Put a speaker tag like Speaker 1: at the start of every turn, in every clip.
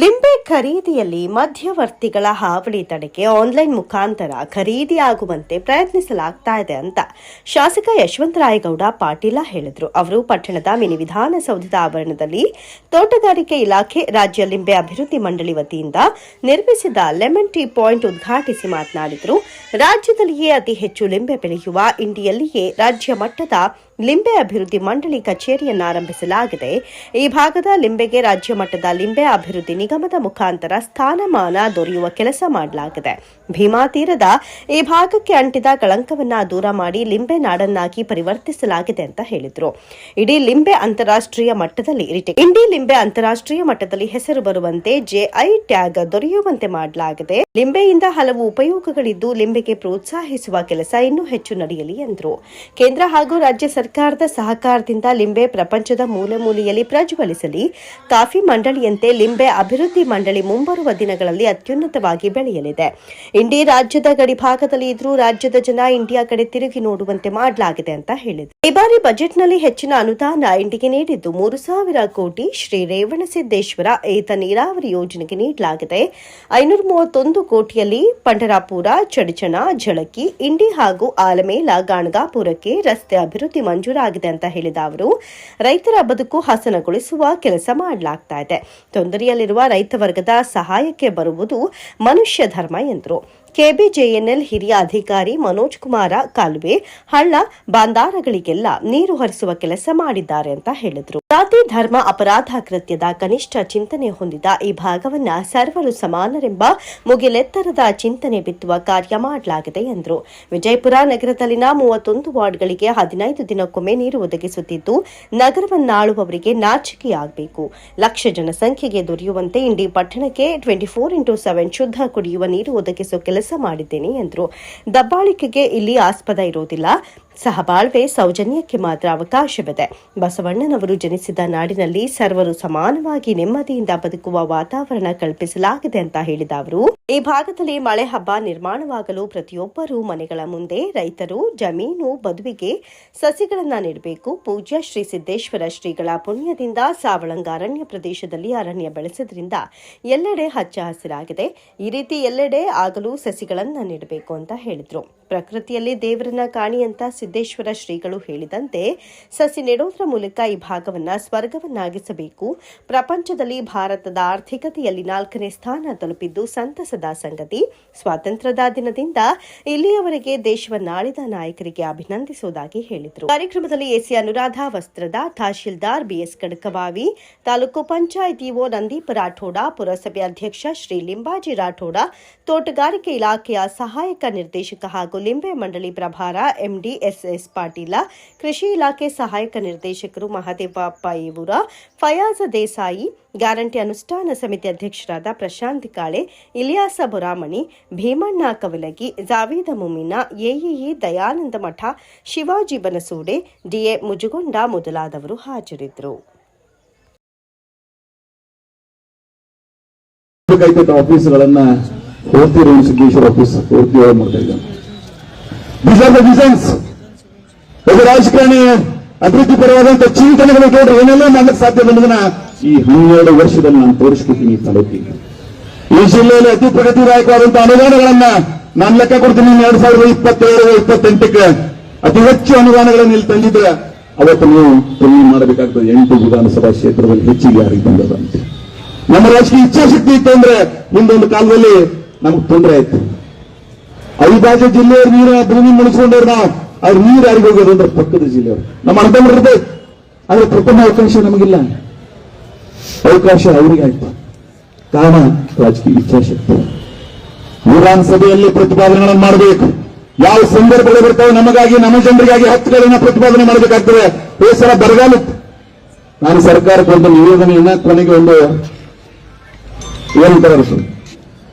Speaker 1: ಲಿಂಬೆ ಖರೀದಿಯಲ್ಲಿ ಮಧ್ಯವರ್ತಿಗಳ ಹಾವಳಿ ತಡೆಗೆ ಆನ್ಲೈನ್ ಮುಖಾಂತರ ಖರೀದಿಯಾಗುವಂತೆ ಪ್ರಯತ್ನಿಸಲಾಗ್ತಾ ಇದೆ ಅಂತ ಶಾಸಕ ಯಶವಂತರಾಯಗೌಡ ಪಾಟೀಲ ಹೇಳಿದರು. ಅವರು ಪಟ್ಟಣದ ಮಿನಿ ವಿಧಾನಸೌಧದ ಆವರಣದಲ್ಲಿ ತೋಟಗಾರಿಕೆ ಇಲಾಖೆ ರಾಜ್ಯ ಲಿಂಬೆ ಅಭಿವೃದ್ಧಿ ಮಂಡಳಿ ವತಿಯಿಂದ ನಿರ್ಮಿಸಿದ ಲೆಮನ್ ಟೀ ಪಾಯಿಂಟ್ ಉದ್ಘಾಟಿಸಿ ಮಾತನಾಡಿದರು. ರಾಜ್ಯದಲ್ಲಿಯೇ ಅತಿ ಹೆಚ್ಚು ಲಿಂಬೆ ಬೆಳೆಯುವ ಇಂಡಿಯಲ್ಲಿಯೇ ರಾಜ್ಯ ಮಟ್ಟದ ಲಿಂಬೆ ಅಭಿವೃದ್ಧಿ ಮಂಡಳಿ ಕಚೇರಿಯನ್ನು ಆರಂಭಿಸಲಾಗಿದೆ ಈ ಭಾಗದ ಲಿಂಬೆಗೆ ರಾಜ್ಯ ಮಟ್ಟದ ಲಿಂಬೆ ಅಭಿವೃದ್ಧಿ ನಿಗಮದ ಮುಖಾಂತರ ಸ್ಥಾನಮಾನ ದೊರೆಯುವ ಕೆಲಸ ಮಾಡಲಾಗಿದೆ. ಭೀಮಾ ತೀರದ ಈ ಭಾಗಕ್ಕೆ ಅಂಟಿದ ಕಳಂಕವನ್ನ ದೂರ ಮಾಡಿ ಲಿಂಬೆ ನಾಡನ್ನಾಗಿ ಪರಿವರ್ತಿಸಲಾಗಿದೆ ಅಂತ ಹೇಳಿದರು. ಇಡೀ ಲಿಂಬೆ ಅಂತಾರಾಷ್ಟ್ರೀಯ ಮಟ್ಟದಲ್ಲಿ ಇಂಡಿ ಲಿಂಬೆ ಅಂತಾರಾಷ್ಟ್ರೀಯ ಮಟ್ಟದಲ್ಲಿ ಹೆಸರು ಬರುವಂತೆ ಜೆಐ ಟ್ಯಾಗ್ ದೊರೆಯುವಂತೆ ಮಾಡಲಾಗಿದೆ. ಲಿಂಬೆಯಿಂದ ಹಲವು ಉಪಯೋಗಗಳಿದ್ದು ಲಿಂಬೆಗೆ ಪ್ರೋತ್ಸಾಹಿಸುವ ಕೆಲಸ ಇನ್ನೂ ಹೆಚ್ಚು ನಡೆಯಲಿ ಎಂದರು. ಕೇಂದ್ರ ಹಾಗೂ ರಾಜ್ಯ ಸರ್ಕಾರದ ಸಹಕಾರದಿಂದ ಲಿಂಬೆ ಪ್ರಪಂಚದ ಮೂಲೆ ಮೂಲೆಯಲ್ಲಿ ಪ್ರಜ್ವಲಿಸಲಿ, ಕಾಫಿ ಮಂಡಳಿಯಂತೆ ಲಿಂಬೆ ಅಭಿವೃದ್ಧಿ ಮಂಡಳಿ ಮುಂಬರುವ ದಿನಗಳಲ್ಲಿ ಅತ್ಯುನ್ನತವಾಗಿ ಬೆಳೆಯಲಿದೆ. ಇಂಡಿ ರಾಜ್ಯದ ಗಡಿ ಭಾಗದಲ್ಲಿ ಇದ್ರೂ ರಾಜ್ಯದ ಜನ ಇಂಡಿಯಾ ಕಡೆ ತಿರುಗಿ ನೋಡುವಂತೆ ಮಾಡಲಾಗಿದೆ ಅಂತ ಹೇಳಿದರು. ಈ ಬಾರಿ ಬಜೆಟ್ನಲ್ಲಿ ಹೆಚ್ಚಿನ ಅನುದಾನ ಇಂಡಿಗೆ ನೀಡಿದ್ದು ಮೂರು ಸಾವಿರ ಕೋಟಿ ಶ್ರೀ ರೇವಣಸಿದ್ದೇಶ್ವರ ಏತ ನೀರಾವರಿ ಯೋಜನೆಗೆ ನೀಡಲಾಗಿದೆ. ಐನೂರ ಮೂವತ್ತೊಂದು ಕೋಟಿಯಲ್ಲಿ ಪಂಡರಾಪುರ, ಚಡಚಣ ಝಳಕಿ ಇಂಡಿ ಹಾಗೂ ಆಲಮೇಲ, ಗಾಣಗಾಪುರಕ್ಕೆ ರಸ್ತೆ ಅಭಿವೃದ್ಧಿ ಮಂಜೂರಾಗಿದೆ ಅಂತ ಹೇಳಿದ ಅವರು, ರೈತರ ಬದುಕು ಹಸನಗೊಳಿಸುವ ಕೆಲಸ ಮಾಡಲಾಗ್ತಾ ಇದೆ. ತೊಂದರೆಯಲ್ಲಿರುವ ರೈತ ವರ್ಗದ ಸಹಾಯಕ್ಕೆ ಬರುವುದು ಮನುಷ್ಯ ಧರ್ಮ ಎಂದರು. ಕೆಬಿಜೆಎನ್ಎಲ್ ಹಿರಿಯ ಅಧಿಕಾರಿ ಮನೋಜ್ ಕುಮಾರ ಕಾಲುವೆ ಹಳ್ಳ ಬಾಂದಾರಗಳಿಗೆಲ್ಲ ನೀರು ಹರಿಸುವ ಕೆಲಸ ಮಾಡಿದ್ದಾರೆ ಅಂತ ಹೇಳಿದರು. ಜಾತಿ, ಧರ್ಮ, ಅಪರಾಧ, ಕೃತ್ಯದ ಕನಿಷ್ಠ ಚಿಂತನೆ ಹೊಂದಿದ ಈ ಭಾಗವನ್ನ ಸರ್ವರು ಸಮಾನರೆಂಬ ಮುಗಿಲೆತ್ತರದ ಚಿಂತನೆ ಬಿತ್ತುವ ಕಾರ್ಯ ಮಾಡಲಾಗಿದೆ ಎಂದರು. ವಿಜಯಪುರ ನಗರದಲ್ಲಿನ ಮೂವತ್ತೊಂದು ವಾರ್ಡ್ಗಳಿಗೆ ಹದಿನೈದು ದಿನಕ್ಕೊಮ್ಮೆ ನೀರು ಒದಗಿಸುತ್ತಿದ್ದು, ನಗರವನ್ನಾಳುವವರಿಗೆ ನಾಚಿಕೆಯಾಗಬೇಕು. ಲಕ್ಷ ಜನಸಂಖ್ಯೆಗೆ ದೊರೆಯುವಂತೆ ಇಂಡಿ ಪಟ್ಟಣಕ್ಕೆ ಟ್ವೆಂಟಿ ಫೋರ್ ಇಂಟು ಸೆವೆನ್ ಶುದ್ಧ ಕುಡಿಯುವ ನೀರು ಒದಗಿಸುವ ಕೆಲಸ ಮಾಡಿದ್ದೇನೆ ಎಂದರು ದಬ್ಬಾಳಿಕೆಗೆ ಇಲ್ಲಿ ಆಸ್ಪದ ಇರುವುದಿಲ್ಲ ಸಹಬಾಳ್ವೆ ಸೌಜನ್ಯಕ್ಕೆ ಮಾತ್ರ ಅವಕಾಶವಿದೆ. ಬಸವಣ್ಣನವರು ಜನಿಸಿದ ನಾಡಿನಲ್ಲಿ ಸರ್ವರು ಸಮಾನವಾಗಿ ನೆಮ್ಮದಿಯಿಂದ ಬದುಕುವ ವಾತಾವರಣ ಕಲ್ಪಿಸಲಾಗಿದೆ ಅಂತ ಹೇಳಿದ ಅವರು, ಈ ಭಾಗದಲ್ಲಿ ಮಳೆ ಹಬ್ಬ ನಿರ್ಮಾಣವಾಗಲು ಪ್ರತಿಯೊಬ್ಬರೂ ಮನೆಗಳ ಮುಂದೆ ರೈತರು, ಜಮೀನು, ಬದುವಿಗೆ ಸಸಿಗಳನ್ನ ನೀಡಬೇಕು. ಪೂಜ್ಯ ಶ್ರೀ ಸಿದ್ದೇಶ್ವರ ಶ್ರೀಗಳ ಪುಣ್ಯದಿಂದ ಸಾವಳಂಗ ಅರಣ್ಯ ಪ್ರದೇಶದಲ್ಲಿ ಅರಣ್ಯ ಬೆಳೆಸಿದ್ರಿಂದ ಎಲ್ಲೆಡೆ ಹಚ್ಚ ಹಸಿರಾಗಿದೆ. ಈ ರೀತಿ ಎಲ್ಲೆಡೆ ಆಗಲು ಸಸಿಗಳನ್ನ ನೀಡಬೇಕು ಅಂತ ಹೇಳಿದ್ರು. ಪ್ರಕೃತಿಯಲ್ಲಿ ದೇವರನ್ನ ಕಾಣಿ ಅಂತ ಸಿದ್ದೇಶ್ವರ ಶ್ರೀಗಳು ಹೇಳಿದಂತೆ ಸಸಿ ನೆಡೋದ್ರ ಮೂಲಕ ಈ ಭಾಗವನ್ನ ಸ್ವರ್ಗವನ್ನಾಗಿಸಬೇಕು. ಪ್ರಪಂಚದಲ್ಲಿ ಭಾರತದ ಆರ್ಥಿಕತೆಯಲ್ಲಿ ನಾಲ್ಕನೇ ಸ್ಥಾನ ತಲುಪಿದ್ದು ಸಂತಸದ ಸಂಗತಿ. ಸ್ವಾತಂತ್ರ್ಯದ ದಿನದಿಂದ ಇಲ್ಲಿಯವರೆಗೆ ದೇಶವನ್ನಾಳಿದ ನಾಯಕರಿಗೆ ಅಭಿನಂದಿಸುವುದಾಗಿ ಹೇಳಿದರು. ಕಾರ್ಯಕ್ರಮದಲ್ಲಿ ಎಸಿ ಅನುರಾಧ, ವಸ್ತ್ರದ, ತಹಶೀಲ್ದಾರ್ ಬಿಎಸ್ ಕಡಕಬಾವಿ ತಾಲೂಕು ಪಂಚಾಯತ್ ಇಒ ನಂದೀಪ್ ರಾಠೋಡ, ಪುರಸಭೆ ಅಧ್ಯಕ್ಷ ಶ್ರೀ ಲಿಂಬಾಜಿ ರಾಠೋಡ, ತೋಟಗಾರಿಕೆ ಇಲಾಖೆಯ ಸಹಾಯಕ ನಿರ್ದೇಶಕ ಹಾಗೂ ಲಿಂಬೆ ಮಂಡಳಿ ಪ್ರಭಾರ ಎಂಡಿ ಎಸ್ಎಸ್ ಪಾಟೀಲ, ಕೃಷಿ ಇಲಾಖೆ ಸಹಾಯಕ ನಿರ್ದೇಶಕರು ಮಹದೇವಪ್ಪ ಇವರ ಫಯಾಜ್ ದೇಸಾಯಿ, ಗ್ಯಾರಂಟಿ ಅನುಷ್ಠಾನ ಸಮಿತಿ ಅಧ್ಯಕ್ಷರಾದ ಪ್ರಶಾಂತ್ ಕಾಳೆ, ಇಲಿಯಾಸ ಬುರಾಮಣಿ, ಭೀಮಣ್ಣ ಕವಲಗಿ, ಜಾವೇದ ಮುಮಿನ, ಎಇಇ ದಯಾನಂದ ಮಠ, ಶಿವಾಜಿ ಬನಸೂಡೆ, ಡಿಎ ಮುಜುಗೊಂಡ ಮೊದಲಾದವರು ಹಾಜರಿದ್ದರು.
Speaker 2: ಆಫೀಸ್ಗಳನ್ನ ಪೂರ್ತಿ ಸಿದ್ದೇಶ್ವರ ಆಫೀಸ್ ಒಳಗೆ ಮಾಡ್ತಾ ಇದ್ದಾರೆ. ರಾಜಕಾರಣಿ ಅಭಿವೃದ್ಧಿ ಪರವಾದಂತ ಚಿಂತನೆಗಳು ನೋಡ್ರಿ ಏನೆಲ್ಲ ಸಾಧ್ಯ ಅನ್ನೋದನ್ನ ಈ ಹನ್ನೆರಡು ವರ್ಷದಲ್ಲಿ ನಾನು ತೋರಿಸ್ಕೊತೀನಿ ಈ ತಾಲೂಕಿಗೆ. ಈ ಜಿಲ್ಲೆಯಲ್ಲಿ ಅತಿ ಪ್ರಗತಿದಾಯಕವಾದಂತಹ ಅನುದಾನಗಳನ್ನ ನಾನು ಲೆಕ್ಕ ಕೊಡ್ತೀನಿ ಎರಡ್ ಸಾವಿರದ ಇಪ್ಪತ್ತೇಳು, ಇಪ್ಪತ್ತೆಂಟಕ್ಕೆ. ಅತಿ ಹೆಚ್ಚು ಅನುದಾನಗಳನ್ನು ಇಲ್ಲಿ ತಂದಿದ್ರೆ ಅವತ್ತು ನೀವು ತುಲನೆ ಮಾಡಬೇಕಾಗ್ತದೆ. ಎಂಟು ವಿಧಾನಸಭಾ ಕ್ಷೇತ್ರದಲ್ಲಿ ಹೆಚ್ಚಿಗೆ ಯಾರಿಗೆ ಬಂದದಂತೆ ನಮ್ಮ ರಾಜಕೀಯ ಇಚ್ಛಾಶಕ್ತಿ ಇತ್ತು ಅಂದ್ರೆ ಹಿಂದೊಂದು ಕಾಲದಲ್ಲಿ ನಮಗೆ ತೊಂದರೆ ಆಯ್ತು. ಅವಿಭಾಜ್ಯ ಜಿಲ್ಲೆಯವರು ನೀರ ಭೂಮಿ ಮುಣಿಸ್ಕೊಂಡವ್ರು ನಾವು. ಅವ್ರ ನೀರು ಯಾರಿಗೆ ಹೋಗೋದು ಅಂದ್ರೆ ಪಕ್ಕದ ಜಿಲ್ಲೆಯವರು. ನಮ್ಮ ಅರ್ಧ ಮಾಡಿದೆ ಆದ್ರೆ ಪ್ರಥಮ ಅವಕಾಶ ನಮಗಿಲ್ಲ. ಅವಕಾಶ ಅವರಿಗೆ ಆಯ್ತು. ಕಾರಣ ರಾಜಕೀಯ ಇಚ್ಛಾಶಕ್ತಿ ವಿಧಾನಸಭೆಯಲ್ಲಿ ಪ್ರತಿಪಾದನೆಗಳನ್ನು ಮಾಡಬೇಕು. ಯಾವ ಸಂದರ್ಭಗಳು ಬರ್ತಾವೆ ನಮಗಾಗಿ, ನಮ್ಮ ಜನರಿಗಾಗಿ ಹಕ್ಕುಗಳನ್ನ ಪ್ರತಿಪಾದನೆ ಮಾಡಬೇಕಾಗ್ತದೆ. ಬೇಸರ ಬರಗಾಲ ನಾನು ಸರ್ಕಾರಕ್ಕೆ ಒಂದು ನಿವೇದನೆಯನ್ನ ಕೊನೆಗೆ ಒಂದು ಏನು ಅದು?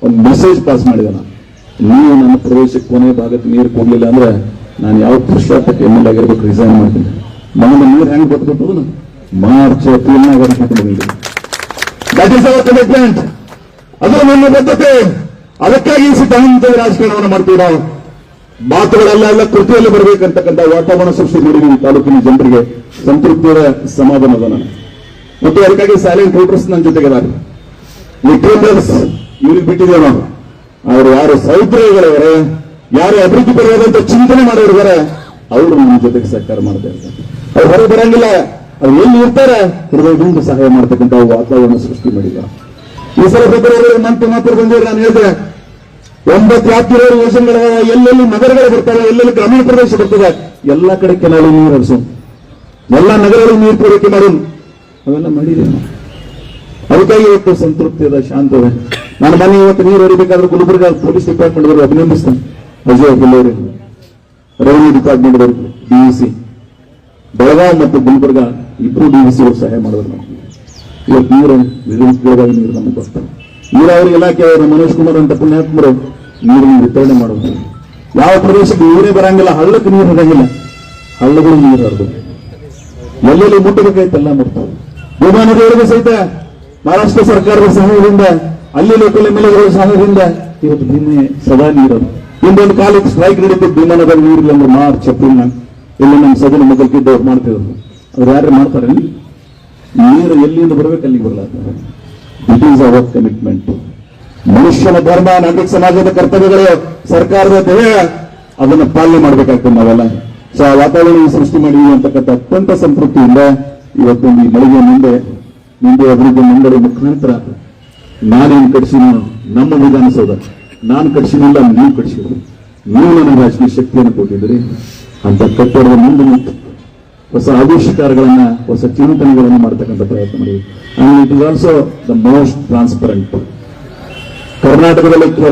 Speaker 2: ಒಂದು ಮೆಸೇಜ್ ಪಾಸ್ ಮಾಡಿದೆ ನಾನು. ನೀವು ನನ್ನ ಪ್ರವೇಶಕ್ಕೆ ಕೊನೆ ಭಾಗಕ್ಕೆ ನೀರು ಕೊಡ್ಲಿಲ್ಲ ಅಂದ್ರೆ ನಾನು ಯಾವ ಪುರುಷಾರ್ಥಕ್ಕೆ ಎಂ ಎಲ್ ಆಗಿರ್ಬೇಕು ರಿಸೈನ್ ಮಾಡ್ತೀನಿ. ನಮ್ಮನ್ನ ನೀರು ಹೆಂಗ್ ಕೊಟ್ಬಿಟ್ಟು ಮಾರ್ಚ್ ಏಪ್ರಿಲ್ನಾಗ ಅವರ್ ಕಮಿಟ್ಮೆಂಟ್ ಅದು ನನ್ನ ಬದ್ಧತೆ. ಅದಕ್ಕಾಗಿ ಸಿದ್ಧಾಂತ ರಾಜಕೀಯವನ್ನು ಮಾಡ್ತೀವಿ ನಾವು. ಮಾತುಗಳೆಲ್ಲ ಎಲ್ಲ ಕೃತಿಯಲ್ಲಿ ಬರಬೇಕಂತಕ್ಕಂಥ ವಾತಾವರಣ ಸೃಷ್ಟಿ ನಿಮ್ಮ ತಾಲೂಕಿನ ಜನರಿಗೆ. ಸಂತೃಪ್ತಿಯ ಸಮಾಧಾನದ ನಾನು ಮತ್ತು ಅದಕ್ಕಾಗಿ ಸೈಲೆಂಟ್ ವೋಟರ್ಸ್ ನನ್ನ ಜೊತೆಗಿದ್ದಾರೆ ನಾನು ಕ್ರಿಮಿನಲ್ಸ್ ಇವ್ರಿಗೆ ಬಿಟ್ಟಿದ್ದೇವೆ ನಾವು. ಅವರು ಯಾರು ಸೌಕರ್ಯಗಳಿದ್ದಾರೆ ಯಾರು ಅಭಿವೃದ್ಧಿ ಪರವಾದಂತ ಚಿಂತನೆ ಮಾಡೋರಿದ್ದಾರೆ ಅವರು ನಮ್ಮ ಜೊತೆಗೆ ಸಹಕಾರ ಮಾಡ್ತಾ ಇರ್ತಾರೆ. ಅವ್ರು ಹೊರಗೆ ಬರಂಗಿಲ್ಲ, ಅವ್ರು ಎಲ್ಲಿ ಇರ್ತಾರೆ, ಹೃದಯದಿಂದ ಸಹಾಯ ಮಾಡ್ತಕ್ಕಂಥ ವಾತಾವರಣ ಸೃಷ್ಟಿ ಮಾಡಿದ. ಈ ಸಲ ಫೆಬ್ರವರಿ ಮಂತ್ ಮಾತ್ರ ಬಂದಿದ್ರೆ ನಾನು ಹೇಳಿದೆ, ಒಂಬತ್ತು ಯಾತ್ರೆ ಯೋಜನೆಗಳ ಎಲ್ಲೆಲ್ಲಿ ನಗರಗಳು ಬರ್ತವೆ, ಎಲ್ಲೆಲ್ಲಿ ಗ್ರಾಮೀಣ ಪ್ರದೇಶ ಬರ್ತದೆ, ಎಲ್ಲ ಕಡೆ ಕೆನಾಲಿ ನೀರು ಹರಿಸು. ಎಲ್ಲ ನಗರಗಳು ನೀರು ಪೂರೈಕೆ ಮಾಡು. ಅವೆಲ್ಲ ಮಾಡಿದೆ ಅದಕ್ಕಾಗಿ ಇವತ್ತು ಸಂತೃಪ್ತಿ ಅದ ಶಾಂತ ಅದ ನಾನು ಮನೆ ಇವತ್ತು ನೀರು ಹರಿಬೇಕಾದ್ರೆ ಗುಲ್ಬರ್ಗ ಪೊಲೀಸ್ ಡಿಪಾರ್ಟ್ಮೆಂಟ್ ಅವರು ಅಭಿನಂದಿಸ್ತೇನೆ ಅಜಯ್ ಅವರು ರೆವಿನ್ಯೂ ಡಿಪಾರ್ಟ್ಮೆಂಟ್ ಅವರು ಸಿ ಬೆಳಗಾವಿ ಮತ್ತು ಗುಲ್ಬರ್ಗ ಇಬ್ಬರು ಡಿಸಿ ಅವರು ಸಹಾಯ ಮಾಡಿದ್ರು ನಮಗೆ. ಇವತ್ತು ನೀರು ಬೆಳಗಾವಿ ನೀರು ನಮಗೆ ಬರ್ತಾರೆ ನೀರಾವರಿ ಇಲಾಖೆ ಅವರು ಮನೋಜ್ ಕುಮಾರ್ ಅಂತ ಪುಣ್ಯಾತ್ಮರು ನೀರನ್ನು ವಿತರಣೆ ಮಾಡೋದು ಯಾವ ಪ್ರದೇಶಕ್ಕೆ ನೀರೇ ಬರಂಗಿಲ್ಲ, ಹಳ್ಳಕ್ಕೆ ನೀರು ಹರಿಯಂಗಿಲ್ಲ ಹಳ್ಳಗಳು ನೀರು ಹರಿದು. ಎಲ್ಲೆಲ್ಲಿ ಮುಟ್ಟಬೇಕಾಯ್ತೆಲ್ಲ ಮುಟ್ತಾವೆ. ವಿಮಾನದವರೆಗೂ ಸಹಿತ ಮಹಾರಾಷ್ಟ್ರ ಸರ್ಕಾರದ ಸಹಾಯದಿಂದ, ಅಲ್ಲಿ ಲೋಕಲ್ ಎಂ ಎಲ್ ಸಹಾಯದಿಂದ ಇವತ್ತು ಭೀಮೆ ಸದಾ ನೀರದು. ಇಂದೊಂದು ಕಾಲಕ್ಕೆ ಸ್ಟ್ರೈಕ್ ನಡೀತು ವಿಮಾನದಾಗ ನೀರಿಲ್ಲ ಅಂದ್ರೆ ಮಾರ್ಚ್ ಏಪ್ರಿಲ್ ಎಲ್ಲ ನಮ್ಮ ಸದನ ಮೊದಲಿದ್ದವ್ರು ಮಾಡ್ತಿದ್ರು. ಅವ್ರು ಯಾರು ಮಾಡ್ತಾರೆ ನೀರು ಎಲ್ಲಿಂದ ಬರಬೇಕು ಅಲ್ಲಿಗೆ ಬರಲ್ಲ ಇಟ್ ಈಸ್ ಅವರ್ ಕಮಿಟ್ಮೆಂಟ್ ಮನುಷ್ಯನ ಧರ್ಮ, ನಾಗರಿಕ ಸಮಾಜದ ಕರ್ತವ್ಯಗಳು, ಸರ್ಕಾರದ ಧ್ಯೇಯ ಅದನ್ನ ಪಾಲನೆ ಮಾಡ್ಬೇಕಾಗ್ತದೆ ನಾವೆಲ್ಲ. ಸೊ ಆ ವಾತಾವರಣ ಸೃಷ್ಟಿ ಮಾಡಿದ್ವಿ ಅಂತಕ್ಕಂಥ ಅತ್ಯಂತ ಸಂತೃಪ್ತಿಯಿಂದ ಇವತ್ತು ಈ ಮಳಿಗೆ ಮುಂದೆ ಮುಂದೆ ಅಭಿವೃದ್ಧಿ ಮಂಡಳಿ ಮುಖಾಂತರ ನಾನೇನು ಕಟ್ಟಿಸಿ ನಮ್ಮ ವಿಧಾನಸೌಧ. ನಾನು ಕಟ್ಸಿದಿಲ್ಲ ನೀವು ಕಟ್ಸಿದ್ರು. ನೀವು ನನಗೆ ರಾಜಕೀಯ ಶಕ್ತಿಯನ್ನು ಕೊಟ್ಟಿದ್ದೀರಿ. ಅಂತ ಕಟ್ಟಡದ ಮುಂದೆ ನಿಂತು ಹೊಸ ಆವಿಷ್ಕಾರಗಳನ್ನ, ಹೊಸ ಚಿಂತನೆಗಳನ್ನು ಮಾಡತಕ್ಕಂಥ ಪ್ರಯತ್ನ ಮಾಡಿ. And it is also the most transparent ಕರ್ನಾಟಕದಲ್ಲಿ ಕೆಲವು